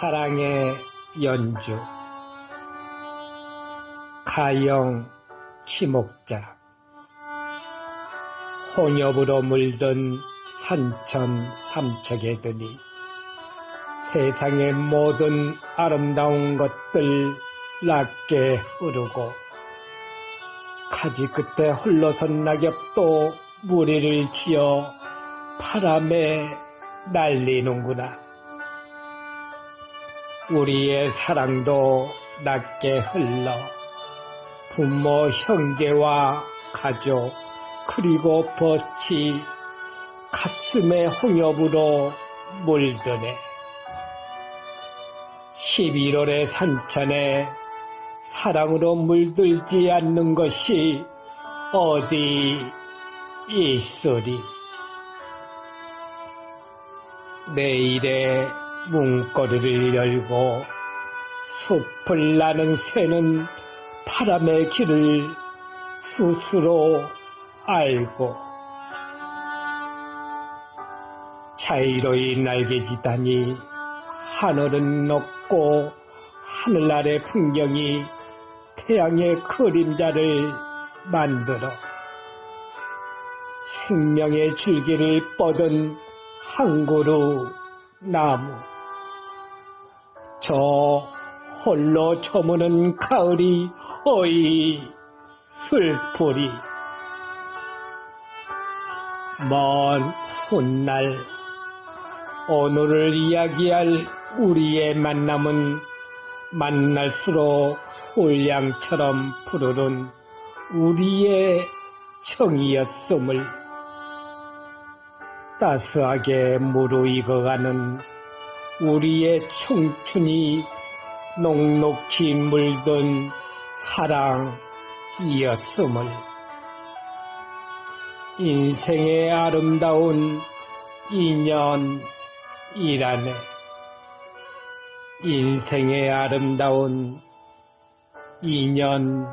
사랑의 연주 가영 키목자 홍엽으로 물든 산천 삼척에 드니 세상의 모든 아름다운 것들 낮게 흐르고 가지 끝에 홀로선 낙엽도 무리를 지어 바람에 날리는구나. 우리의 사랑도 낮게 흘러 부모, 형제와 가족, 그리고 벗이 가슴에 홍엽으로 물드네. 11월의 산천에 사랑으로 물들지 않는 것이 어디 있으리. 내일의 문고리를 열고 숲을 나는 새는 바람의 길을 스스로 알고 자유로이 날개지다니 하늘은 높고 하늘 아래 풍경이 태양의 그림자를 만들어 생명의 줄기를 뻗은 한 그루 나무 저 홀로 저무는 가을이 어이 슬프리. 먼 훗날 오늘을 이야기할 우리의 만남은 만날수록 솔량처럼 푸르른 우리의 정이었음을 따스하게 무르익어가는 우리의 청춘이 녹록히 물든 사랑이었음을 인생의 아름다운 인연이라네. 인생의 아름다운 인연이라네.